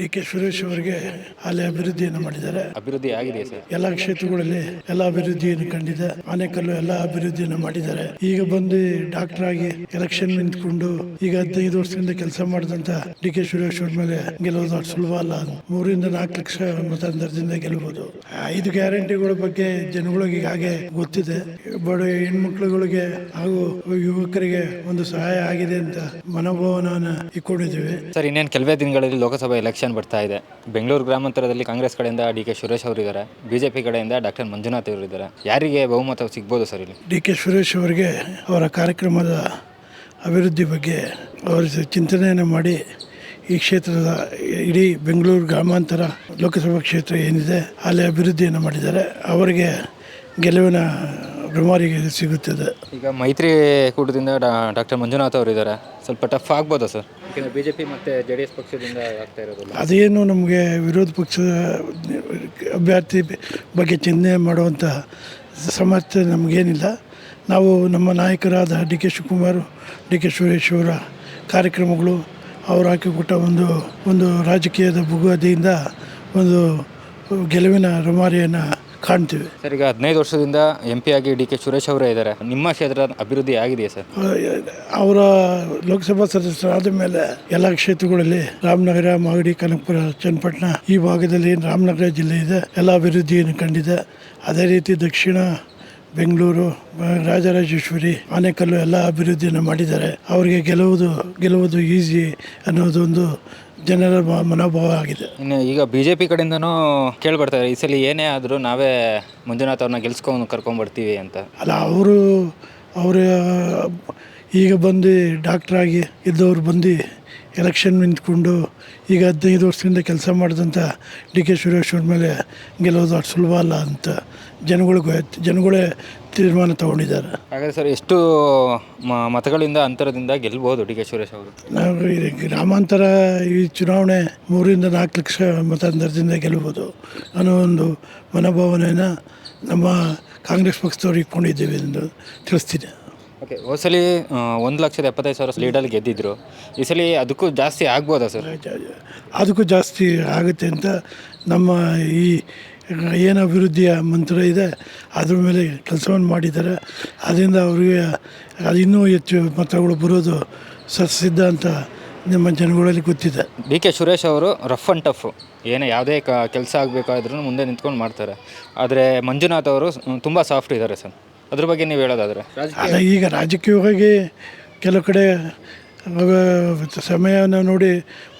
D K Suresh ಅವರಿಗೆ ಅಲ್ಲಿ ಅಭಿವೃದ್ಧಿಯನ್ನು ಮಾಡಿದ್ದಾರೆ. ಅಭಿವೃದ್ಧಿ ಆಗಿದೆ ಸರ್. ಎಲ್ಲ ಕ್ಷೇತ್ರಗಳಲ್ಲಿ ಎಲ್ಲ ಅಭಿವೃದ್ಧಿಯನ್ನು ಕಂಡಿದೆ. ಆನೇಕಲ್ಲು ಎಲ್ಲ ಅಭಿವೃದ್ಧಿಯನ್ನು ಮಾಡಿದ್ದಾರೆ. ಈಗ ಬಂದು ಡಾಕ್ಟರ್ ಆಗಿ ಎಲೆಕ್ಷನ್ ನಿಂತ್ಕೊಂಡು ಈಗ ಹದಿನೈದು ವರ್ಷದಿಂದ ಕೆಲಸ ಮಾಡಿದಂತ ಡಿ ಕೆ ಸುರೇಶ್ ಅವ್ರ ಮೇಲೆ ಗೆಲ್ಲೋದು ಅಷ್ಟು ಸುಲಭ ಅಲ್ಲ. ಮೂರಿಂದ ನಾಲ್ಕು ಲಕ್ಷ ಮತಾಂತರದಿಂದ ಗೆಲ್ಲಬಹುದು ಐದು ಗ್ಯಾರಂಟಿಗಳ ಬಗ್ಗೆ ಜನಗಳಿಗೆ ಹಾಗೆ ಗೊತ್ತಿದೆ. ಬಡ ಹೆಣ್ಮಕ್ಳುಗಳಿಗೆ ಹಾಗೂ ಯುವಕರಿಗೆ ಒಂದು ಸಹಾಯ ಆಗಿದೆ ಅಂತ ಮನೋಭಾವನ ಇಟ್ಕೊಂಡಿದ್ದೀವಿ. ಸರ್ ಇನ್ನೇನು ಕೆಲವೇ ದಿನಗಳಲ್ಲಿ ಲೋಕಸಭಾ ಎಲೆಕ್ಷನ್ ಬರ್ತಾ ಇದೆ. ಬೆಂಗಳೂರು ಗ್ರಾಮಾಂತರದಲ್ಲಿ ಕಾಂಗ್ರೆಸ್ ಕಡೆಯಿಂದ ಡಿ ಕೆ ಸುರೇಶ್ ಅವರಿದ್ದಾರೆ. ಬಿ ಜೆ ಬಿಜೆಪಿ ಕಡೆಯಿಂದ ಡಾಕ್ಟರ್ ಮಂಜುನಾಥ್ ಅವರು ಇದ್ದಾರೆ ಯಾರಿಗೆ ಬಹುಮತ ಸಿಗ್ಬೋದು ಸರ್ ಇಲ್ಲಿ? ಡಿ ಕೆ ಸುರೇಶ್ ಅವರಿಗೆ ಅವರ ಕಾರ್ಯಕ್ರಮದ ಅಭಿವೃದ್ಧಿ ಬಗ್ಗೆ ಅವರ ಚಿಂತನೆಯನ್ನು ಮಾಡಿ ಈ ಕ್ಷೇತ್ರದ ಇಡೀ ಬೆಂಗಳೂರು ಗ್ರಾಮಾಂತರ ಲೋಕಸಭಾ ಕ್ಷೇತ್ರ ಏನಿದೆ, ಅಲ್ಲಿ ಅಭಿವೃದ್ಧಿಯನ್ನು ಮಾಡಿದ್ದಾರೆ. ಅವರಿಗೆ ಗೆಲುವಿನ ಭ್ರಮಾರಿಗೆ ಸಿಗುತ್ತದೆ. ಈಗ ಮೈತ್ರಿ ಕೂಟದಿಂದ ಡಾಕ್ಟರ್ ಮಂಜುನಾಥ್ ಅವರು ಇದ್ದಾರೆ ಸ್ವಲ್ಪ ಟಫ್ ಆಗ್ಬೋದ ಸರ್? ಯಾಕೆಂದರೆ ಬಿ ಜೆ ಪಿ ಮತ್ತು ಜೆ ಡಿ ಎಸ್ ಪಕ್ಷದಿಂದ ಆಗ್ತಾ ಇರೋದಿಲ್ಲ. ಅದೇನು ನಮಗೆ ವಿರೋಧ ಪಕ್ಷದ ಅಭ್ಯರ್ಥಿ ಬಗ್ಗೆ ಚಿಂತನೆ ಮಾಡುವಂತಹ ಸಮರ್ಥ ನಮಗೇನಿಲ್ಲ. ನಾವು ನಮ್ಮ ನಾಯಕರಾದ D K Shivakumar D K Suresh ಅವರ ಕಾರ್ಯಕ್ರಮಗಳು ಅವರು ಹಾಕಿಕೊಟ್ಟ ಒಂದು ಒಂದು ರಾಜಕೀಯದ ಬುಗುವದಿಯಿಂದ ಒಂದು ಗೆಲುವಿನ ರಮಾರಿಯನ್ನು ಕಾಣ್ತೀವಿ. ಸರ್ ಈಗ ಹದಿನೈದು ವರ್ಷದಿಂದ ಎಂ ಪಿ ಆಗಿ ಡಿ ಕೆ ಸುರೇಶ್ ಅವರೇ ಇದ್ದಾರೆ. ನಿಮ್ಮ ಕ್ಷೇತ್ರದ ಅಭಿವೃದ್ಧಿ ಆಗಿದೆಯಾ ಸರ್? ಅವರ ಲೋಕಸಭಾ ಸದಸ್ಯರಾದ ಮೇಲೆ ಎಲ್ಲ ಕ್ಷೇತ್ರಗಳಲ್ಲಿ ರಾಮನಗರ ಮಾಗಡಿ ಕನಕಪುರ ಚನ್ನಪಟ್ಟಣ ಈ ಭಾಗದಲ್ಲಿ ರಾಮನಗರ ಜಿಲ್ಲೆ ಇದೆ. ಎಲ್ಲ ಅಭಿವೃದ್ಧಿಯನ್ನು ಕಂಡಿದೆ. ಅದೇ ರೀತಿ ದಕ್ಷಿಣ ಬೆಂಗಳೂರು ರಾಜರಾಜೇಶ್ವರಿ ಆನೇಕಲ್ಲು ಎಲ್ಲ ಅಭಿವೃದ್ಧಿಯನ್ನು ಮಾಡಿದ್ದಾರೆ. ಅವರಿಗೆ ಗೆಲ್ಲುವುದು ಗೆಲ್ಲುವುದು ಈಸಿ ಅನ್ನೋದೊಂದು ಜನರ ಮನೋಭಾವ ಆಗಿದೆ. ಇನ್ನು ಈಗ ಬಿ ಜೆ ಪಿ ಕಡೆಯಿಂದನೂ ಕೇಳ್ಬರ್ತಾರೆ ಈ ಸಲ ಏನೇ ಆದರೂ ನಾವೇ ಮಂಜುನಾಥ್ ಅವ್ರನ್ನ ಗೆಲ್ಸ್ಕೊಂಡು ಕರ್ಕೊಂಡ್ಬರ್ತೀವಿ ಅಂತ. ಅಲ್ಲ ಅವರು ಅವರ ಈಗ ಬಂದು ಡಾಕ್ಟ್ರಾಗಿ ಇದ್ದವ್ರು ಬಂದು ಎಲೆಕ್ಷನ್ ನಿಂತ್ಕೊಂಡು ಈಗ ಹದಿನೈದು ವರ್ಷದಿಂದ ಕೆಲಸ ಮಾಡಿದಂಥ ಡಿ ಕೆ ಸುರೇಶ್ ಅವ್ರ ಮೇಲೆ ಗೆಲ್ಲೋದು ಅಷ್ಟು ಸುಲಭ ಅಲ್ಲ ಅಂತ ಜನಗಳಿಗೆ ಜನಗಳೇ ತೀರ್ಮಾನ ತಗೊಂಡಿದ್ದಾರೆ. ಹಾಗಾದರೆ ಸರ್ ಎಷ್ಟು ಮ- ಮತಗಳಿಂದ ಅಂತರದಿಂದ ಗೆಲ್ಬೋದು ಡಿ ಕೆ ಸುರೇಶ್ ಅವರು? ನಾವು ಈ ಗ್ರಾಮಾಂತರ ಈ ಚುನಾವಣೆ ಮೂರಿಂದ ನಾಲ್ಕು ಲಕ್ಷ ಮತಾಂತರದಿಂದ ಗೆಲ್ಬೋದು ಅನ್ನೋ ಒಂದು ಮನೋಭಾವನೆಯನ್ನು ನಮ್ಮ ಕಾಂಗ್ರೆಸ್ ಪಕ್ಷದವ್ರು ಇಟ್ಕೊಂಡಿದ್ದೇವೆ ಎಂದು ತಿಳಿಸ್ತೀನಿ. ಓಕೆ ಹೋದ್ಸಲಿ ಒಂದು ಲಕ್ಷದ ಎಪ್ಪತ್ತೈದು ಸಾವಿರ ಲೀಡಲ್ಲಿ ಗೆದ್ದಿದ್ರು. ಈ ಸಲ ಅದಕ್ಕೂ ಜಾಸ್ತಿ ಆಗ್ಬೋದಾ ಸರ್? ಅದಕ್ಕೂ ಜಾಸ್ತಿ ಆಗುತ್ತೆ ಅಂತ ನಮ್ಮ ಈ ಏನು ಅಭಿವೃದ್ಧಿಯ ಮಂತ್ರ ಇದೆ ಅದ್ರ ಮೇಲೆ ಕೆಲಸವನ್ನು ಮಾಡಿದ್ದಾರೆ. ಅದರಿಂದ ಅವರಿಗೆ ಅದು ಇನ್ನೂ ಹೆಚ್ಚು ಮತಗಳು ಬರೋದು ಸಿದ್ಧ ಅಂತ ನಮ್ಮ ಜನಗಳಲ್ಲಿ ಗೊತ್ತಿದೆ. ಡಿ ಕೆ ಸುರೇಶ್ ಅವರು ರಫ್ ಆ್ಯಂಡ್ ಟಫ್ ಏನೇ ಯಾವುದೇ ಕ ಕೆಲಸ ಆಗಬೇಕಾದ್ರೂ ಮುಂದೆ ನಿಂತ್ಕೊಂಡು ಮಾಡ್ತಾರೆ. ಆದರೆ ಮಂಜುನಾಥ್ ಅವರು ತುಂಬ ಸಾಫ್ಟ್ ಇದ್ದಾರೆ ಸರ್. ಅದ್ರ ಬಗ್ಗೆ ನೀವು ಹೇಳೋದಾದ್ರೆ. ಈಗ ರಾಜಕೀಯವಾಗಿ ಕೆಲವು ಕಡೆ ಸಮಯವನ್ನು ನೋಡಿ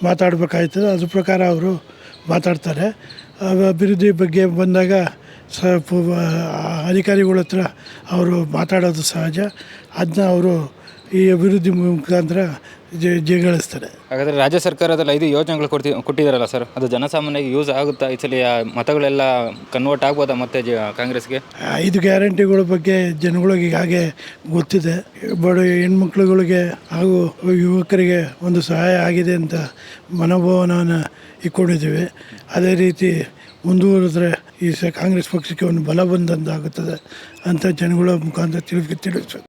ಮಾತಾಡಬೇಕಾಯ್ತದೆ. ಅದ್ರ ಪ್ರಕಾರ ಅವರು ಮಾತಾಡ್ತಾರೆ. ಅಭಿವೃದ್ಧಿ ಬಗ್ಗೆ ಬಂದಾಗ ಸ್ವಲ್ಪ ಅಧಿಕಾರಿಗಳ ಹತ್ರ ಅವರು ಮಾತಾಡೋದು ಸಹಜ. ಅದನ್ನ ಅವರು ಈ ಅಭಿವೃದ್ಧಿ ಮುಖಾಂತರ ಜ ಜಯಗಳಿಸ್ತಾರೆ ಹಾಗಾದರೆ ರಾಜ್ಯ ಸರ್ಕಾರದಲ್ಲಿ ಐದು ಯೋಜನೆಗಳು ಕೊಡ್ತಿ ಕೊಟ್ಟಿದ್ದಾರಲ್ಲ ಸರ್? ಅದು ಜನಸಾಮಾನ್ಯರಿಗೆ ಯೂಸ್ ಆಗುತ್ತಾ? ಈ ಸಲ ಆ ಮತಗಳೆಲ್ಲ ಕನ್ವರ್ಟ್ ಆಗ್ಬೋದಾ ಮತ್ತೆ ಜ ಕಾಂಗ್ರೆಸ್ಗೆ? ಐದು ಗ್ಯಾರಂಟಿಗಳ ಬಗ್ಗೆ ಜನಗಳಿಗೆ ಹಾಗೆ ಗೊತ್ತಿದೆ. ಬಡ ಹೆಣ್ಮಕ್ಳುಗಳಿಗೆ ಹಾಗೂ ಯುವಕರಿಗೆ ಒಂದು ಸಹಾಯ ಆಗಿದೆ ಅಂತ ಮನೋಭಾವನವನ್ನು ಇಟ್ಕೊಂಡಿದ್ದೀವಿ. ಅದೇ ರೀತಿ ಮುಂದುವರೆದ್ರೆ ಈ ಸ ಕಾಂಗ್ರೆಸ್ ಪಕ್ಷಕ್ಕೆ ಒಂದು ಬಲ ಬಂದಂತಾಗುತ್ತದೆ ಅಂತ ಜನಗಳ ಮುಖಾಂತರ ತಿಳಿಸಿ ತಿಳಿಸೋದು